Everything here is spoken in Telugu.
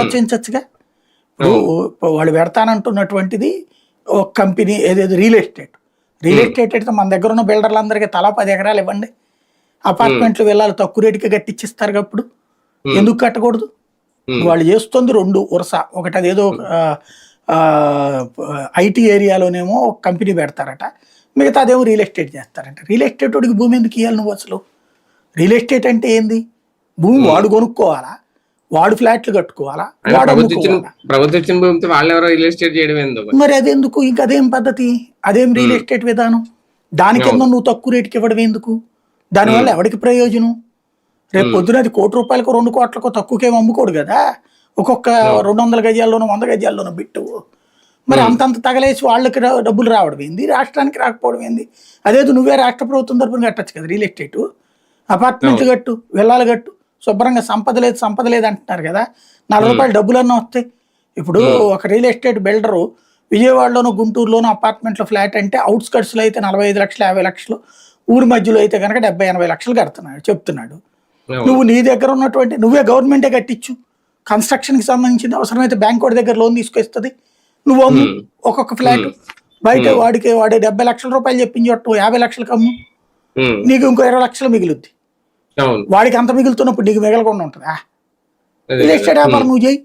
ఆలోచించచ్చుగా? ఇప్పుడు వాళ్ళు పెడతానంటున్నటువంటిది ఒక కంపెనీ ఏదేదో రియల్ ఎస్టేట్. రియల్ ఎస్టేట్ అయితే మన దగ్గర ఉన్న బిల్డర్లందరికీ తలా పది ఎకరాలు ఇవ్వండి. అపార్ట్మెంట్లు వెళ్ళాలి తక్కువ రేటుకి కట్టించిస్తారు అప్పుడు ఎందుకు కట్టకూడదు. వాళ్ళు చేస్తుంది రెండు వరుస. ఒకటి అదేదో ఐటీ ఏరియాలోనేమో ఒక కంపెనీ పెడతారట. మిగతా అదేమో రియల్ ఎస్టేట్ చేస్తారంట. రియల్ ఎస్టేట్ వాడికి భూమి ఎందుకు ఇవ్వాలి నువ్వు అసలు? రియల్ ఎస్టేట్ అంటే ఏంది? భూమి వాడు కొనుక్కోవాలా? వాడు ఫ్లాట్లు కట్టుకోవాలా? ప్రభుత్వం ఇచ్చిన భూమితో వాళ్ళు ఎవరో రియల్ ఎస్టేట్ చేయడం ఎందుకు? మరి అదెందుకు? ఇంకా అదేం పద్ధతి? అదేం రియల్ ఎస్టేట్ విధానం? దాని కింద నువ్వు తక్కువ రేటుకి ఇవ్వడం ఎందుకు? దానివల్ల ఎవరికి ప్రయోజనం? రేపు పొద్దున అది కోటి రూపాయలకు రెండు కోట్లకు తక్కువకేం అమ్ముకోడు కదా? ఒక్కొక్క రెండు వందల గజాల్లోనూ వంద గజాల్లోనూ బిట్టు. మరి అంతంత తగలేసి వాళ్ళకి డబ్బులు రావడం ఏంది? రాష్ట్రానికి రాకపోవడం ఏంది? అదేదో నువ్వే రాష్ట్ర ప్రభుత్వం తరపున కట్టచ్చు కదా రియల్ ఎస్టేట్. అపార్ట్మెంట్లు కట్టు వెళ్ళాలి కట్టు. శుభ్రంగా సంపద లేదు సంపద లేదు అంటున్నారు కదా. నలభై రూపాయలు డబ్బులన్నా వస్తాయి ఇప్పుడు ఒక రియల్ ఎస్టేట్ బిల్డరు విజయవాడలోను గుంటూరులోను అపార్ట్మెంట్లో ఫ్లాట్ అంటే అవుట్స్కట్స్లో అయితే నలభై ఐదు లక్షలు యాభై లక్షలు ఊరి మధ్యలో అయితే కనుక డెబ్బై ఎనభై లక్షలు కడుతున్నాడు చెప్తున్నాడు. నువ్వు నీ దగ్గర ఉన్నటువంటి నువ్వే గవర్నమెంటే కట్టించు. కన్స్ట్రక్షన్కి సంబంధించింది అవసరమైతే బ్యాంక్ వాడి దగ్గర లోన్ తీసుకొస్తుంది. నువ్వు అమ్ము. ఒక్కొక్క ఫ్లాట్. బయట వాడికి వాడి డెబ్బై లక్షల రూపాయలు చెప్పించి యాభై లక్షలకు అమ్ము. నీకు ఇంకో ఇరవై లక్షలు మిగులుద్ది. వాడికి అంత మిగులుతున్నప్పుడు నీకు మిగలకుండా ఉంటుందా? రియల్. ఎస్టేట్ వ్యాపారం నువ్వు చేయి